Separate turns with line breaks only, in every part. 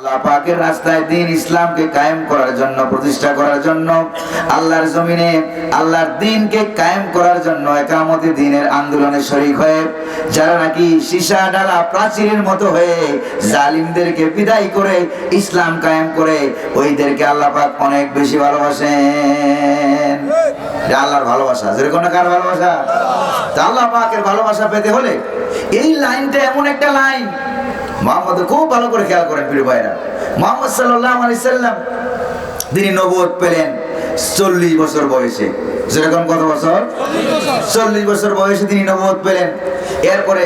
আল্লাহ রাস্তায় দিন ইসলামকে কায়েম করার জন্য, প্রতিষ্ঠা করার জন্য, আল্লাহর জমিনে, আল্লাহর দিনকে কায়েম করার জন্য একামতি দিনের আন্দোলনে শরিক হয়ে, যারা নাকি সীসা, ডালা, প্রাচীরের মতো হয়ে জালিমদেরকে বিদায় করে ইসলাম কায়েম করে, ওইদেরকে আল্লাহ পাক অনেক বেশি ভালোবাসেন। আল্লাহর ভালোবাসা। যেরকম কার ভালোবাসা? আল্লাহ পাকের ভালোবাসা পেতে হলে এই লাইনটা এমন একটা লাইন মোহাম্মদ খুব ভালো করে খেয়াল করেন প্রিয় ভাইরা। মোহাম্মদ সাল্লাহ আলি সাল্লাম, তিনি নবুয়ত পেলেন চল্লিশ বছর বয়সে। যেরকম কত বছর? চল্লিশ বছর বয়সে তিনি নবুয়ত পেলেন। এরপরে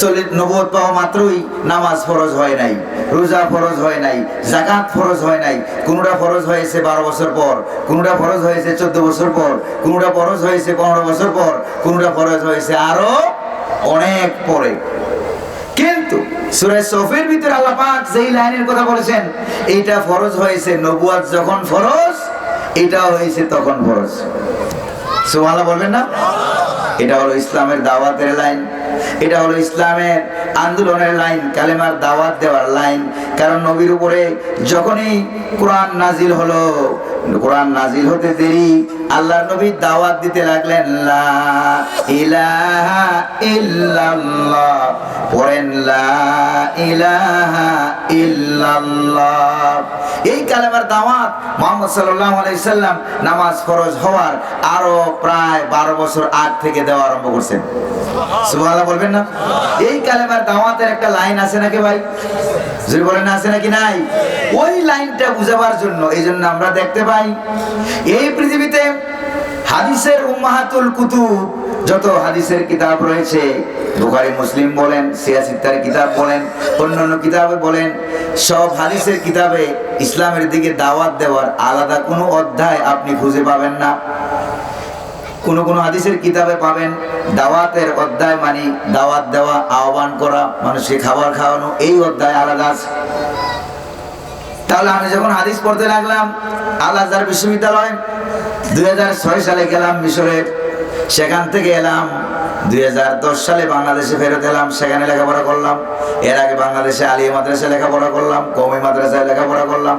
চল্লিশ, নবুয়ত পাওয়া মাত্রই নামাজ ফরজ হয় নাই, রোজা ফরজ হয় নাই জাকাত ফরজ হয় নাই, কোনোটা ফরজ হয়েছে বারো বছর পর, কোনোটা ফরজ হয়েছে চোদ্দ বছর পর, কোনোটা ফরজ হয়েছে পনেরো বছর পর, কোনোটা ফরজ হয়েছে আরও অনেক পরে। কিন্তু সূরা সফের ভিতরে আল্লাহ যেই লাইনের কথা বলেছেন, এইটা ফরজ হয়েছে। নবুয়াত যখন ফরজ এটা হয়েছে তখন ফরজ। সুবহানাল্লাহ বলবেন না? এটা হলো ইসলামের দাওয়াতের লাইন। এটা হলো ইসলামের আন্দোলনের লাইন, কালেমার দাওয়াত দেওয়ার লাইন। কারণ নবীর উপরে যখনই কোরআন নাজিল হলো, কোরআন নাজিল হতে দেরি আল্লাহ নবী দাওয়াত দিতে লাগলেন, লা এই কালেমার দাওয়াত মোহাম্মদ সাল্লাম নামাজ ফরজ হওয়ার আরও প্রায় 12 বছর আগ থেকে দেওয়া আরম্ভ করছেন। বলবেন না? এই কালেমার দাওয়াতের একটা লাইন আছে নাকি ভাই? যদি বলেন, আছে নাকি নাই? ওই লাইনটা বুঝাবার জন্য এই জন্য আমরা দেখতে পাই, এই পৃথিবীতে হাদিসের উম্মাহাতুল কুতুব, যত হাদিসের কিতাব রয়েছে, বুখারী, মুসলিম বলেন সিয়াসিত্তার কিতাব বলেন, অন্যান্য কিতাবে বলেন, সব হাদিসের কিতাবে ইসলামের দিকে দাওয়াত দেওয়ার আলাদা কোনো অধ্যায় আপনি খুঁজে পাবেন না। কোনো কোনো হাদিসের কিতাবে পাবেন, দাওয়াতের অধ্যায় মানে দাওয়াত দেওয়া, আহ্বান করা, মানুষকে খাবার খাওয়ানো, এই অধ্যায় আলাদা আছে। তাহলে আমি যখন হাদিস পড়তে লাগলাম আল আজহার বিশ্ববিদ্যালয় দুই হাজার ছয় সালে গেলাম মিশরে। সেখান থেকে এলাম। দুই হাজার দশ সালে বাংলাদেশে ফেরত এলাম। সেখানে লেখাপড়া করলাম। এর আগে বাংলাদেশে আলিয়া মাদ্রাসায় লেখাপড়া করলাম কমি মাদ্রাসায় লেখাপড়া করলাম।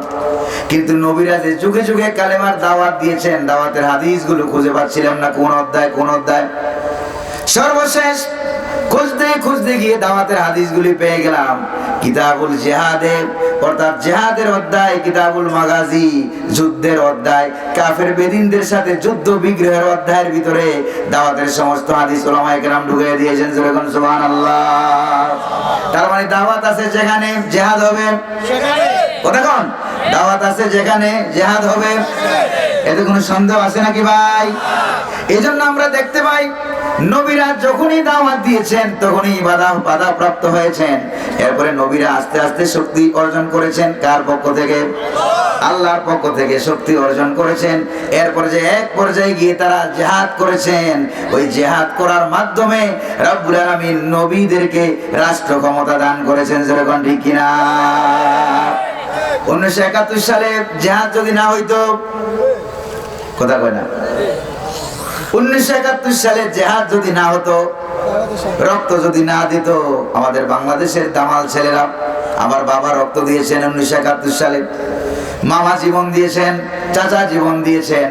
কিন্তু নবীরা যে যুগে যুগে কালেমার দাওয়াত দিয়েছেন, দাওয়াতের হাদিসগুলো খুঁজে পাচ্ছিলাম না, কোন অধ্যায় কোন অধ্যায়। সর্বশেষ খুঁজতে খুঁজতে গিয়ে দাওয়াতের হাদিসগুলি পেয়ে গেলাম। কিতাবুল জেহাদে অর্থাৎ জেহাদের অধ্যায়, কিতাবুল মাগাজি যুদ্ধের অধ্যায়, কাফের বেদিনদের সাথে যুদ্ধ বিগ্রহের অধ্যায়ের ভিতরে দাওয়াতের সমস্ত হাদিস ওলামায়ে কেরাম ঢুকিয়ে দিয়েছেন যেরকম সুবহানাল্লাহ। তার মানে দাওয়াত আছে যেখানে জেহাদ হবে। কতক্ষণ দাওয়াত আছে যেখানে জেহাদ হবে। এতে কোনো সন্দেহ আছে নাকি ভাই? এই জন্য আমরা দেখতে পাই নবীরা যখনই দাওয়াত দিয়েছেন, তখনই বাধা বাধা প্রাপ্ত হয়েছেন। এরপরে নবীরা আস্তে আস্তে শক্তি অর্জন করেছেন। কার পক্ষ থেকে? আল্লাহর পক্ষ থেকে শক্তি অর্জন করেছেন। এরপরে যে এক পর্যায়ে গিয়ে তারা জেহাদ করেছেন। ওই জেহাদ করার মাধ্যমে রব্বুল আলামিন নবীদেরকে রাষ্ট্র ক্ষমতা দান করেছেন। যেরকম ঠিক কিনা? উনিশশো একাত্তর সালে জেহাদ যদি না হইতো, কথা কয় না। উনিশশো একাত্তর সালে জেহাদ যদি না হতো, রক্ত যদি না দিত, আমাদের বাংলাদেশের দামাল ছেলেরা আমার বাবা রক্ত দিয়েছেন উনিশশো একাত্তর সালে, মামা জীবন দিয়েছেন, চাচা জীবন দিয়েছেন।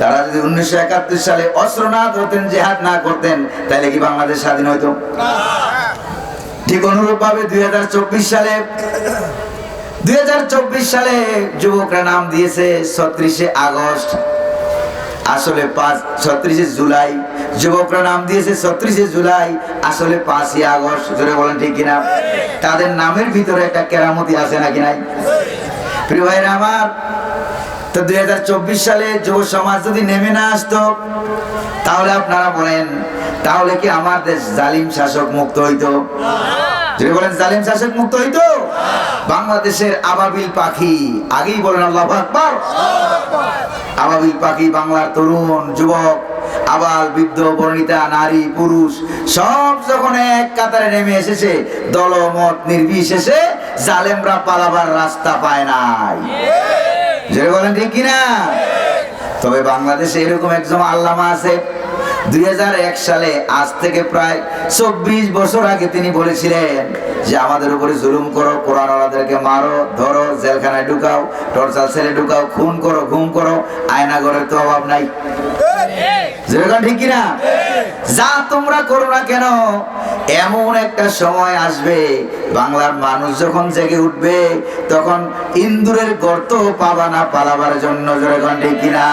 তারা যদি উনিশশো একাত্তর সালে অস্ত্র না ধরতেন, জেহাদ না করতেন, তাহলে কি বাংলাদেশ স্বাধীন হইতো? ঠিক অনুরূপ ভাবে দুই হাজার চব্বিশ সালে, দুই হাজার চব্বিশ সালে যুবকরা নাম দিয়েছে ছত্রিশে আগস্ট। আসলে পাঁচ, ছত্রিশে জুলাই। যুবকরা নাম দিয়েছে ছত্রিশে জুলাই, আসলে পাঁচই আগস্ট ধরে বলেন ঠিক কিনা? তাদের নামের ভিতরে একটা কেরামতি আছে নাকি নাই? প্রিয় ভাইরা আমার, তো দুই হাজার চব্বিশ সালে যুব সমাজ যদি নেমে না আসতো, তাহলে আপনারা বলেন, তাহলে কি আমার দেশ জালিম শাসক মুক্ত হইতো? যদি বলেন, জালিম শাসক মুক্ত হইতো বাংলাদেশের আবাবিল পাখি, আগেই বলেন আল্লাহ আকবার। আবাবিল পাখি, বাংলার তরুণ, যুবক, আবাল, বৃদ্ধ, বর্ণিতা, নারী, পুরুষ, সব যখন এক কাতারে নেমে এসেছে, দলমত নির্বিশেষে জালেমরা পালাবার রাস্তা পায় নাই। যে বলেন, ঠিক কিনা? তবে বাংলাদেশে এরকম একজন আল্লামা আছে দুই হাজার এক সালে, আজ থেকে প্রায় চব্বিশ বছর আগে তিনি বলেছিলেন যে, আমাদের উপরে জুলুম করো কোরআন ওয়ালাদেরকে মারো, ধরো, জেলখানায় ঢুকাও, টর্চার ছেলে ঢুকাও, খুন করো, ঘুম করো আয়না ঘরের তো অভাব নাই। যেরকম ঠিক কিনা যা তোমরা করো না কেন, এমন একটা সময় আসবে, বাংলার মানুষ যখন জেগে উঠবে, তখন ইন্দুরের গর্ত পাবা না পালাবার জন্য যেরকম ঠিক কিনা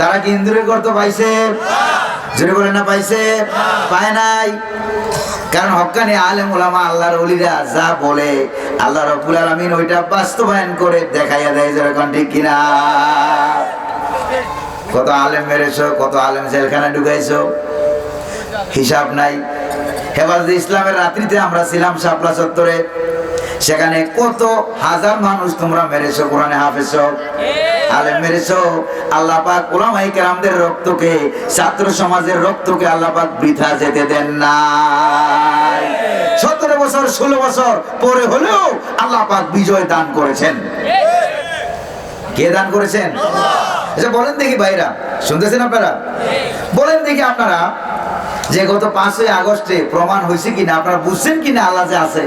তারা কি ইন্দুরের গর্ত পাইছে? জোরে বলে না পাইছে? পায় নাই। কারণ হক্কানি আলেম ওলামা আল্লাহর অলিরা যা বলে আল্লাহ রব্বুল আলামিন ওইটা বাস্তবায়ন করে দেখাইয়া দেয় যেরকম ঠিক কিনা? কত আলেম মেরেছো কত আলেম জেলখানা ঢুকাইছো? হিসাব নাই। হেফাজতে ইসলামের রাত্রিতে আমরা ছিলাম শাপলা চত্বরে। সেখানে কত হাজার মানুষ তোমরা মেরেছো কোরআনে হাফেছ আলেম মেরেছো আল্লাহ পাক ওলামাই কেরামদের রক্তকে ছাত্র সমাজের রক্তকে আল্লাহ পাক বৃথা যেতে দেন না সতেরো বছর ষোলো বছর পরে হলেও আল্লাহ পাক বিজয় দান করেছেন। কে দান করেছেন? আচ্ছা বলেন দেখি ভাইরা শুনতেছেন আপনারা? বলেন দেখি আপনারা যে গত পাঁচই আগস্টে প্রমাণ হয়েছে কিনা আপনারা বুঝছেন কিনা আল্লাহ যে আছে।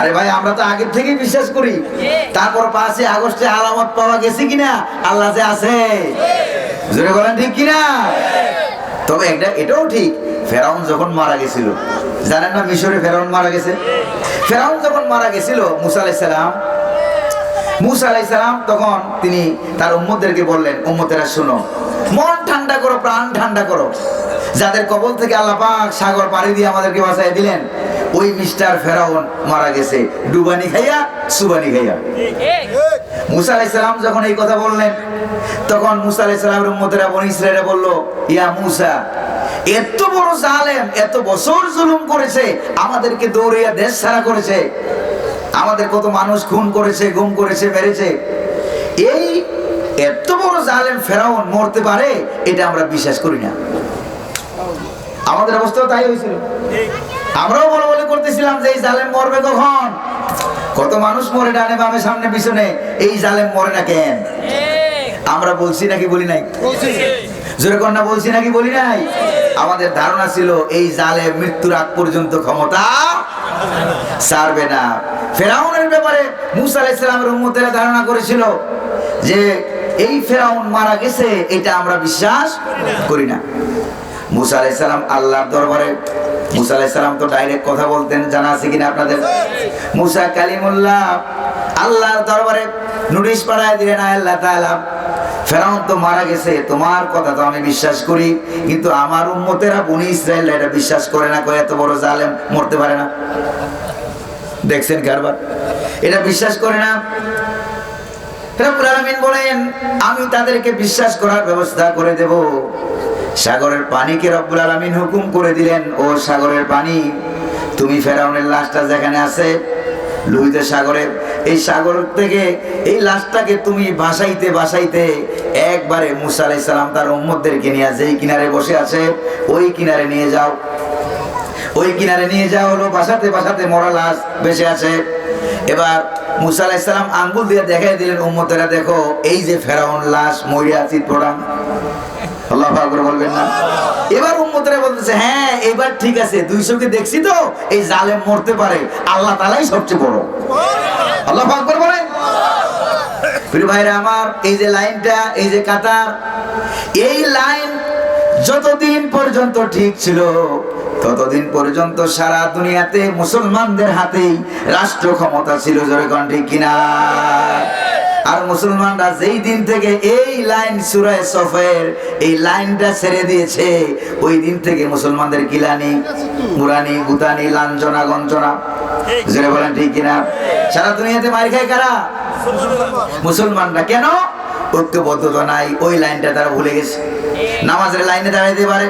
আরে ভাই আমরা তো আগের থেকেই বিশ্বাস করি। তারপর পাঁচই আগস্টে আলামত পাওয়া গেছে কিনা আল্লাহ যে আছে। জোরে বলেন ঠিক কিনা? তবে এটা এটাও ঠিক ফেরাউন যখন মারা গেছিল জানেন না মিশরে ফেরাউন মারা গেছে? ফেরাউন যখন মারা গেছিল মুসা আলাইহিস সালাম মুসা আলাই সালাম তখন তিনি তার উম্মদেরকে বললেন উম্মতেরা শুনো মন করো, প্রাণ ঠান্ডা করো। যাদের কবল থেকে আল্লাহ পাক সাগর পাড়ি দিয়ে আমাদেরকে বাঁচাই দিলেন, ওই মিস্টার ফেরাউন মারা গেছে। ডুবানি খাইয়া, সুবানি খাইয়া। মুসা আলাই সালাম যখন এই কথা বললেন, তখন মুসা আলাই সালামের উম্মতেরা বনি ইসরায়েলে বলল, ইয়া মুসা, এত বড় জালেম, এত বছর জুলুম করেছে, আমাদেরকে দৌড়িয়া দেশ ছাড়া করেছে। আমাদের কত মানুষ খুন করেছে, গুম করেছে, মেরেছে। এই এত বড় জালেম ফেরাউন মরতে পারে, এটা আমরা বিশ্বাস করি না। আমাদের অবস্থাও তাই হয়েছিল। আমরাও বলে বলে করতেছিলাম যে এই জালেম মরবে কখন? কত মানুষ মরে ডানে বামে, সামনে পিছনে, এই জালেম মরে না কেন? আমরা বলছি নাকি বলি নাই? জোরে কন্যা, বলছি নাকি বলি নাই? আমাদের ধারণা ছিল এই জালে মৃত্যুর আগ পর্যন্ত ক্ষমতা ছাড়বে না। ফেরাউনের ব্যাপারে মুসা আলাইহিস সালামের উম্মতেরা ধারণা করেছিল যে এই ফেরাউন মারা গেছে, এটা আমরা বিশ্বাস করি না। মুসা আলাইহিস সালাম আল্লাহর দরবারে, মুসা আলাইহিস সালাম তো ডাইরেক্ট কথা বলতেন, জানা আছে কিনা আপনাদের? মুসা কালিমুল্লাহ আল্লাহর দরবারে নোটিশ পাঠায় দিলেন আল্লাহ তাআলা, ফেরাউন তো মারা গেছে, তোমার কথা তো আমি বিশ্বাস করি, কিন্তু আমার উম্মতেরা বনি ইসরায়েল এটা বিশ্বাস করে না করে এত বড় জালেম মরতে পারে না। দেখছেন কারবার? এটা বিশ্বাস করে না রব্বুল আলামিন বলেন, আমি তাদেরকে বিশ্বাস করার ব্যবস্থা করে দেব। সাগরের পানিকে রব্বুল আলামিন হুকুম করে দিলেন, ও সাগরের পানি, তুমি ফেরাউনের লাশটা যেখানে আছে, লোহিত সাগরে, এই সাগর থেকে এই লাশটাকে তুমি বাসাইতে বাসাইতে একবারে মুসা আলাইহিস তার উম্মতদেরকে নিয়ে যেই কিনারে বসে আছে, ওই কিনারে নিয়ে যাও। ওই কিনারে নিয়ে যাওয়া হলো, বাসাতে বাসাতে মরা লাশ বেঁচে আছে। এবার মুসা আলাইহিস আঙ্গুল দিয়ে দেখাই দিলেন, উম্মতেরা দেখো, এই যে ফেরাউন লাশ মরিয়া চিত্রটান আল্লাহ না। এবার বলতেছে হ্যাঁ এবার ঠিক আছে দেখছি তো, এই মরতে পারে, আল্লাহ সবচেয়ে বড়। বলেন। ভাইরা আমার, এই যে লাইনটা, এই যে কাতার, এই লাইন যতদিন পর্যন্ত ঠিক ছিল ততদিন পর্যন্ত সারা দুনিয়াতে মুসলমানদের হাতেই রাষ্ট্র ক্ষমতা ছিল, জোরে কোন ঠিক কিনা? আর মুসলমানরা যেই দিন থেকে এই লাইন সুরায় সফের, এই লাইনটা ছেড়ে দিয়েছে, ওই দিন থেকে মুসলমানদের কিলানি, মুরানি গুতানি লাঞ্ছনা গঞ্চনা জোরে বলেন ঠিক কিনা? সারা দুনিয়াতে মার খায় কারা? মুসলমানরা। কেন? ঐক্যবদ্ধতা নাই, ওই লাইনটা তারা ভুলে গেছে। নামাজের লাইনে দাঁড়াইতে পারে।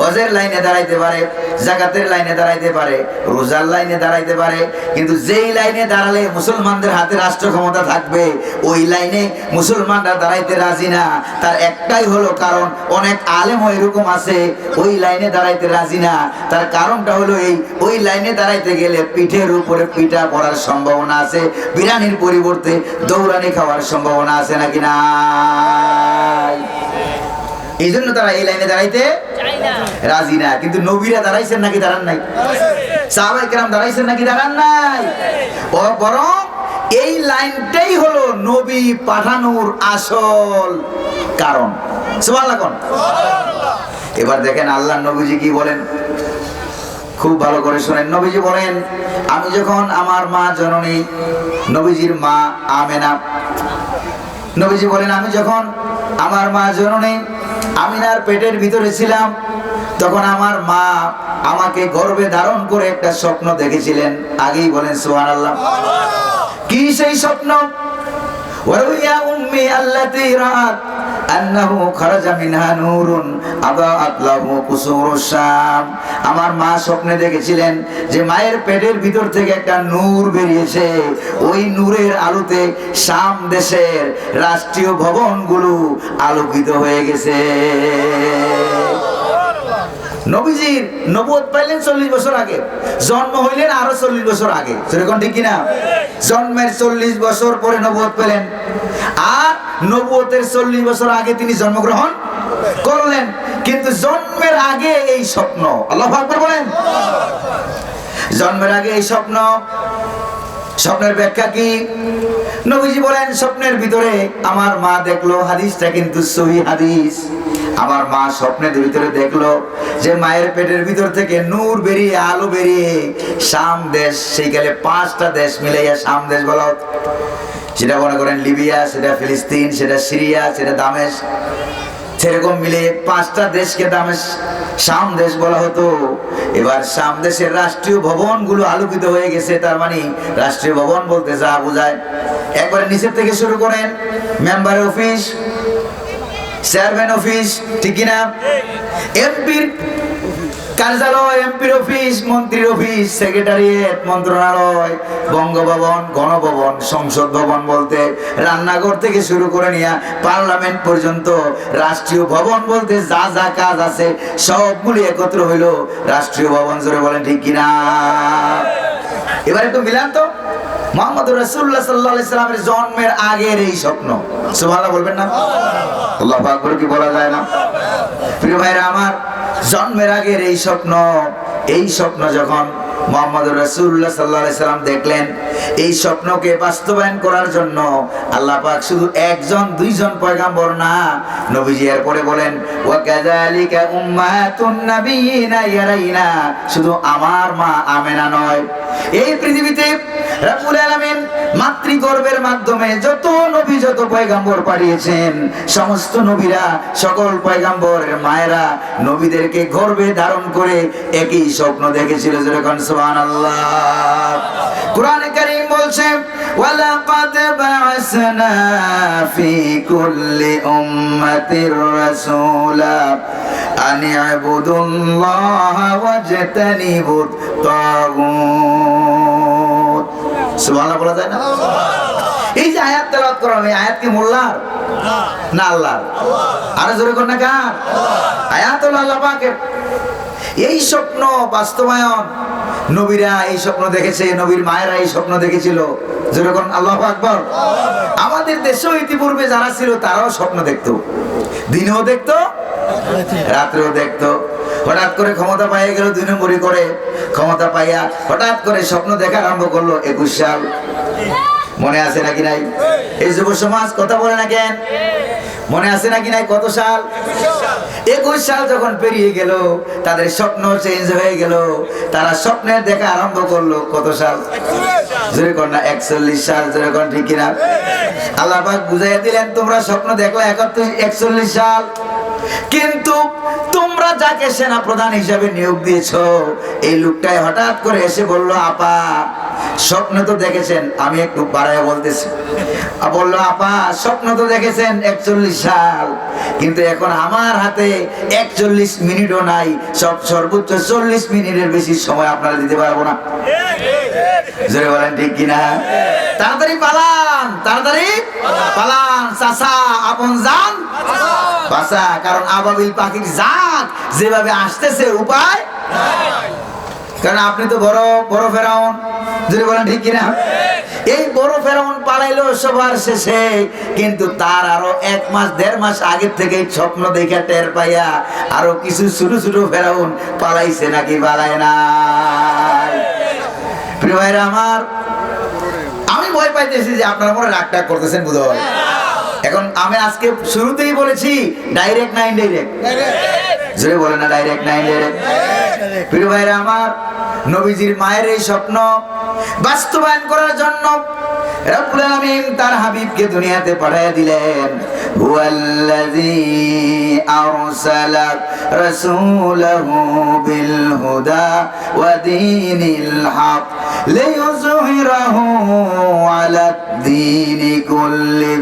হজের লাইনে দাঁড়াইতে পারে, জাকাতের লাইনে দাঁড়াইতে পারে, রোজার লাইনে দাঁড়াইতে পারে, কিন্তু যেই লাইনে দাঁড়ালে মুসলমানদের হাতে রাষ্ট্র ক্ষমতা থাকবে, ওই লাইনে মুসলমানরা দাঁড়াইতে রাজি না। তার একটাই হলো কারণ, অনেক আলেম এরকম আছে, ওই লাইনে দাঁড়াইতে রাজি না। তার কারণটা হলো এই, ওই লাইনে দাঁড়াইতে গেলে পিঠের উপরে পিঠা পড়ার সম্ভাবনা আছে বিরানির পরিবর্তে দৌড়ানি খাওয়ার সম্ভাবনা আছে নাকি না এই জন্য তারা এই লাইনে দাঁড়াইতে রাজি না। কিন্তু নবীরা দাঁড়াইছেন নাকি দাঁড়ান নাই? সাহাবাই কেরাম দাঁড়াইছেন নাকি দাঁড়ান নাই? বরং এই লাইনটাই হলো নবী পাঠানোর আসল কারণ। এবার দেখেন আল্লাহ নবীজি কি বলেন? খুব ভালো করে শোনেন। নবীজি বলেন আমি যখন আমার মা জননী নবীজির মা আমেনা। নবীজি বলেন আমি যখন আমার মা জননী আমিনার পেটের ভিতরে ছিলাম, তখন আমার মা আমাকে গর্বে ধারণ করে একটা স্বপ্ন দেখেছিলেন। আগেই বলেন সোহান আল্লাহ কি সেই স্বপ্ন? ওয়ারুইয়া উম্মি আল্লাতী রাআত, আন্নাহু খারাজা মিনহা নূরুন, আদাআত লাহু কুসুরুশ শাম। আমার মা স্বপ্নে দেখেছিলেন যে মায়ের পেটের ভিতর থেকে একটা নূর বেরিয়েছে। ওই নূরের আলোতে শাম দেশের রাষ্ট্রীয় ভবনগুলো আলোকিত হয়ে গেছে। নবীজির নবুয়ত পাইলেন চল্লিশ বছর আগে, জন্ম হইলেন আরও চল্লিশ বছর আগে। সেরকম ঠিক কিনা? জন্মের চল্লিশ বছর পরে নবুয়ত পেলেন। আর নবুয়তের চল্লিশ বছর আগে তিনি জন্মগ্রহণ করলেন। কিন্তু জন্মের আগে এই স্বপ্ন, আল্লাহ আকবর বলেন। জন্মের আগে এই স্বপ্ন, স্বপ্নের ব্যাখ্যা কি? নবীজি বলেন, স্বপ্নের ভিতরে আমার মা দেখল হাদিসটা কিন্তু সহি হাদিস। আমার মা স্বপ্নের ভিতরে দেখল যে মায়ের পেটের ভিতর থেকে নূর বেরিয়ে, আলো বেরিয়ে শাম দেশ সেই গেলে পাঁচটা দেশ মিলাইয়া শাম দেশ বলা। সেটা মনে করেন লিবিয়া, সেটা ফিলিস্তিন, সেটা সিরিয়া, সেটা দামেশ। সেরকম মিলে পাঁচটা দেশকে দামে শাম দেশ বলা হতো। এবার শাম দেশের রাষ্ট্রীয় ভবনগুলো আলোকিত হয়ে গেছে, তার মানে রাষ্ট্রীয় ভবন বলতে যা বোঝায়। একবারে নিচের থেকে শুরু করেন মেম্বার অফিস চেয়ারম্যান অফিস, ঠিক কিনা? এমপির কার্যালয়, এমপির অফিস, মন্ত্রীর অফিস, সেক্রেটারিয়েট, মন্ত্রণালয়, বঙ্গভবন, গণভবন, সংসদ ভবন বলতে রান্নাঘর থেকে শুরু করে নিয়ে পার্লামেন্ট পর্যন্ত, রাষ্ট্রীয় ভবন বলতে যা যা কাজ আছে সবগুলি একত্র হইল রাষ্ট্রীয় ভবন, জোরে বলেন, ঠিক কিনা? এবার একটু মিলান তো। মোহাম্মদ রসুল্লাহ সাল্লাহ ইসলামের জন্মের আগের এই স্বপ্ন। সুবহানাল্লাহ বলবেন না? আল্লাহ আকবর কি বলা যায় না? প্রিয় ভাইরা, আমার জন্মের আগের এই স্বপ্ন এই স্বপ্ন যখন মোহাম্মদ রসুল্লাহ সাল্লাহ সাল্লাম দেখলেন, এই স্বপ্নকে বাস্তবায়ন করার জন্য আল্লাহ পাক শুধু একজন, দুইজন পয়গাম্বর না, নবীজি এরপরে বলেন ওয়া কাযালিকা উম্মাতুন নাবিয়িনা ইয়ারাইনা। শুধু আমার মা আমেনা নয়, এই পৃথিবীতে রাব্বুল আলামিন মাতৃগর্ভের মাধ্যমে যত নবী যত পয়গাম্বর পাঠিয়েছেন, সমস্ত নবীরা, সকল পয়গাম্বরের মায়েরা নবীদেরকে গর্ভে ধারণ করে একই স্বপ্ন দেখেছিল যেরকম সুবহানাল্লাহ। কোরআনে কারীম বলছে, ওয়ালাকাদ বা'আসনা ফি কুল্লি উম্মাতির রাসূলা আন ইবুদুল্লাহা ওয়াজতানিবুত তাগুত। সুবহানাল্লাহ বলা যায় না? এই যে আয়াত তেলাওয়াত করা হয় আয়াত কি মোল্লার? না আল্লাহর? আরও জোরে কর না কার? আয়াত হলো আল্লাহ পাকের। এই স্বপ্ন বাস্তবায়ন, নবীরা এই স্বপ্ন দেখেছে, নবীর মায়েরা এই স্বপ্ন দেখেছিল। যেরকম আল্লাহ আকবর। আমাদের দেশেও ইতিপূর্বে যারা ছিল, তারাও স্বপ্ন দেখতো। দিনেও দেখতো, রাত্রেও দেখতো। হঠাৎ করে ক্ষমতা পাইয়ে গেল, দুই নম্বরই করে ক্ষমতা পাইয়া হঠাৎ করে স্বপ্ন দেখা আরম্ভ করল একুশ সাল। মনে আছে নাকি নাই? এই যুব সমাজ কথা বলে না কেন? মনে আছে নাকি নাই কত সাল? একুশ সাল যখন পেরিয়ে গেল, তাদের স্বপ্ন চেঞ্জ হয়ে গেল, তারা স্বপ্নের দেখা আরম্ভ করল কত সাল? জোরে কর না, একচল্লিশ সাল, জোরে কর ঠিক কিনা? আল্লাহ বুঝাইয়া দিলেন, তোমরা স্বপ্ন দেখলে একাত্তর, একচল্লিশ সাল। কিন্তু তোমরা যাকে সেনা প্রধান হিসাবে নিয়োগ দিয়েছ, এই লোকটাই হঠাৎ করে এসে বলল, আপা, স্বপ্ন তো দেখেছেন, আমি একটু বাড়ায় বলতেছি। বলল, আপা, স্বপ্ন তো দেখেছেন, একচল্লিশ সাল, কিন্তু এখন আমার হাতে একচল্লিশ মিনিটও নাই, সব সর্বোচ্চ চল্লিশ মিনিটের বেশি সময় আপনারা দিতে পারব না। জোরে বলেন, ঠিক কিনা? তাড়াতাড়ি পালান তাড়াতাড়ি পালান, চাচা, আপন যান। কারণ আবাবিল পাখির জাত যেভাবে আসতেছে, উপায় কারণ আপনি তো বড় বড় ফেরাউন। যদি বলেন, ঠিক কিনা? এই বড় ফেরাউন পালাইলো সবার শেষে, কিন্তু তার আরও এক মাস, দেড় মাস আগে থেকে স্বপ্ন দেখে টের পাইয়া আরও কিছু ছোট ছোট ফেরাউন পালাইছে নাকি পালায় না প্রিয় ভাইরা আমার, আমি ভয় পাইতেছি যে আপনারা মনে রাগ টাগ করতেছেন বুধ এখন আমি আজকে শুরুতেই বলেছি ডাইরেক্ট না ইনডাইরেক্ট জোরে বলে না ডাইরেক্ট না ইনডাইরেক্ট প্রিয় ভাইরা আমার, নবীজির মায়ের এই স্বপ্ন বাস্তবায়ন করার জন্য তার হাবিবকে দুনিয়াতে পাঠিয়ে দিলেন। বিল হুদা কুল্লি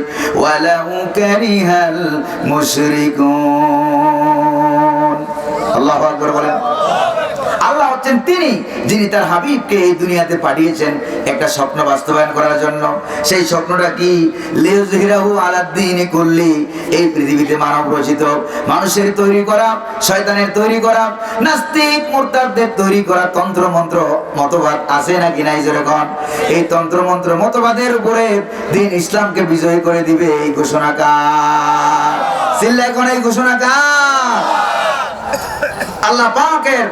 মুশরিকুন। আল্লাহু আকবার বলেন। আল্লাহ হচ্ছেন তিনি যিনি তার হাবিবকে এই দুনিয়াতে পাঠিয়েছেন একটা স্বপ্ন বাস্তবায়ন করার জন্য। সেই স্বপ্নটা কি? এই পৃথিবীতে মানব রচিত। মানুষের তৈরি করা, শয়তানের তৈরি করা, নাস্তিক মুরতাদদের তৈরি করা তন্ত্র মন্ত্র মতবাদ আছে নাকি নাই যেরকম এই তন্ত্র মন্ত্র মতবাদের উপরে দিন ইসলামকে বিজয়ী করে দিবে এই ঘোষণা কার চিল্লা এখন এই আল্লাহ পাকের।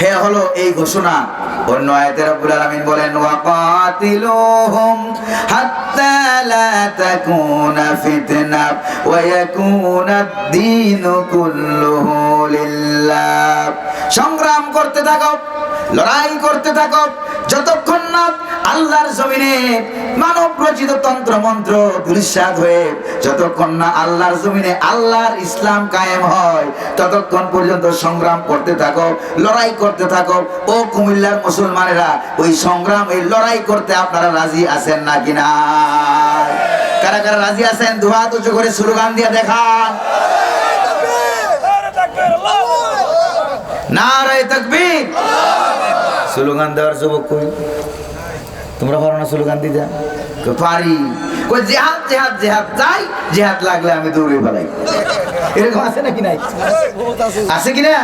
হে হলো এই ঘোষণা। অন্য আয়াতে রব্বুল আলামিন বলেন ওয়াকাতিলুহুম হাত্তা তাকুনা ফিতনা ওয়া ইয়াকুনা ad-দীনু কুল্লুহু লিল্লাহ। সংগ্রাম করতে থাকো, লড়াই করতে থাকো, যতক্ষণ না আল্লাহর জমিনে মানব রচিত তন্ত্র মন্ত্র দুরিশ্বাদ হয়ে, যতক্ষণ না আল্লাহর জমিনে আল্লাহর ইসলাম কায়েম হয়, ততক্ষণ পর্যন্ত সংগ্রাম করতে থাকো, লড়াই করতে থাকো। ও কুমিল্লার মুসলমানেরা, ওই সংগ্রাম এই লড়াই করতে আপনারা রাজি আছেন না কারা কারা রাজি আছেন? দুহাত উঁচু করে স্লোগান দিয়ে দেখান। নারায় তাকবীর। স্লোগান দেওয়ার যুবক কই? তোমরা পারো না স্লোগান দিতে? পারি। কই, জেহাদ জেহাদ জেহাদ যাই, জেহাদ লাগলে আমি দৌড়ে পালাই। এরকম আছে নাকি নাই? আছে কি না?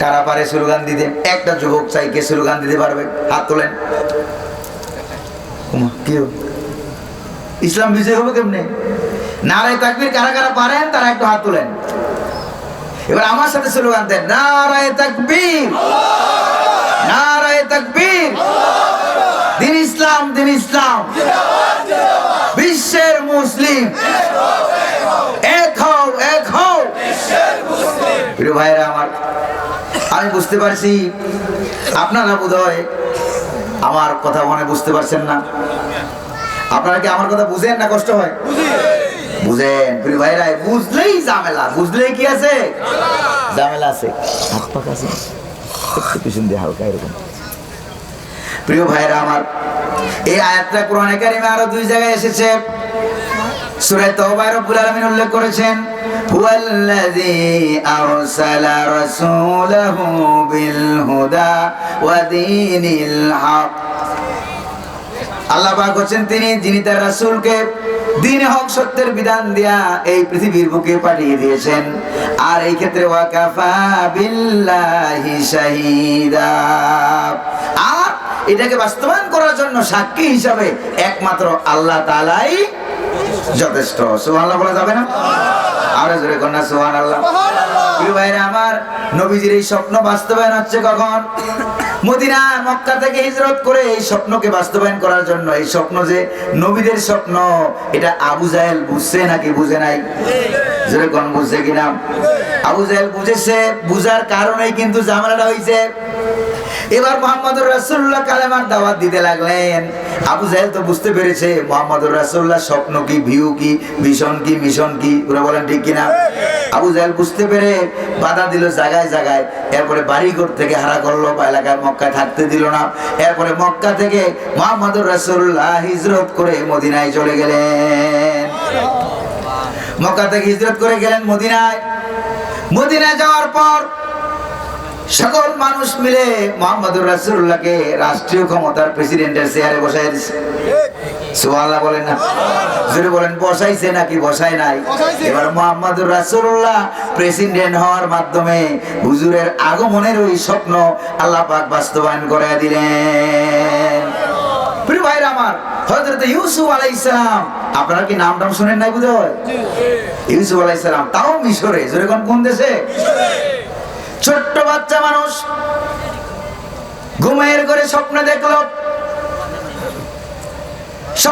কারা পারে স্লোগান দিতে? একটা যুবক চাই কে স্লোগান দিতে পারবে। হাত তোলেন। কেউ ইসলাম বিজয় হবে কেমনে? নারায় তাকবীর কারা কারা পারেন, তারা একটু হাত তোলেন। এবার আমার সাথে স্লোগান দেন, নারায় তাকবীর। নারায় তাকবীর। দিন ইসলাম দিন ইসলাম। বিশ্বের মুসলিম। এক হও এক হও। প্রিয় ভাইরা আমার, আমি বুঝতে পারছি, আপনারা বোধ হয় আমার কথা মনে বুঝতে পারছেন না। আপনারা কি আমার কথা বুঝেন না কষ্ট হয়? বুঝেন। প্রিয় ভাইরা বুঝলেই ঝামেলা বুঝলেই কি আছে? ঝামেলা আছে। হাত পাক আছে। একটু পিছন দিয়ে হালকা এরকম। প্রিয় ভাইরা আমার এই আয়াতটা কোরআনে কারিমে আরও দুই জায়গায় এসেছে। সূরা তাওবায় রব্বুল আলামিন উল্লেখ করেছেন হুয়াল্লাযী আরসালা রাসূলাহু বিল হুদা ওয়া দীনিল হক। আল্লাহ পাক হচ্ছেন তিনি, যিনি তার রাসূলকে দিন হক সত্যের বিধান দিয়া এই পৃথিবীর বুকে পাঠিয়ে দিয়েছেন। আর এই ক্ষেত্রে ওয়াকাফা শাহিদা। আর এটাকে বাস্তবায়ন করার জন্য সাক্ষী হিসাবে একমাত্র আল্লাহ তাআলাই যথেষ্ট। সুবহানাল্লাহ বলা যাবে না? আমরা জোরে কন্যা, সুবহানাল্লাহ। এই স্বপ্নকে বাস্তবায়ন করার জন্য। এই স্বপ্ন যে নবীদের স্বপ্ন, এটা বুঝছে নাকি বুঝে নাই? বুঝছে কিনা? আবু জাহেল বুঝেছে, বুঝার কারণেই কিন্তু জামালাটা হয়েছে এবার মোহাম্মদুর রাসূলুল্লাহ কালেমার দাওয়াত দিতে লাগলেন। আবু জাহেল তো বুঝতে পেরেছে, মোহাম্মদুর রাসূলুল্লাহ স্বপ্ন কি, ভিউ কি ভিশন কি মিশন কি, ওরা বলেন ঠিক কিনা? আবু জাহেল বুঝতে পেরে বাধা দিল জায়গায় জায়গায়, এরপরে বাড়িঘর থেকে হারা করল, বা এলাকায় মক্কায় থাকতে দিল না। এরপরে মক্কা থেকে মোহাম্মদুর রাসূলুল্লাহ হিজরত করে মদিনায় চলে গেলেন। মক্কা থেকে হিজরত করে গেলেন মদিনায়। মদিনায় যাওয়ার পর সকল মানুষ মিলে মোহাম্মদুর রাসূলুল্লাহকে রাষ্ট্রীয় ক্ষমতার প্রেসিডেন্টের চেয়ারে বসাই দিছে। সুবহানাল্লাহ। বলেন না। জোরে বলেন বসাইছে নাকি নাই? এবার মোহাম্মদুর প্রেসিডেন্ট হওয়ার মাধ্যমে হুজুরের আগমনের ওই স্বপ্ন আল্লাহ পাক বাস্তবায়ন করে দিলেন। প্রিয় ভাইরা আমার ইউসুফ আলাইহিস সালাম আপনারা কি নাম টাম শুনেন নাই বুঝে ইউসুফ আলাইহিস সালাম তাও মিশরে। জোরে কোন দেশে? ছোট্ট বাচ্চা মানুষ। ঘুমের ঘরে স্বপ্ন দেখল।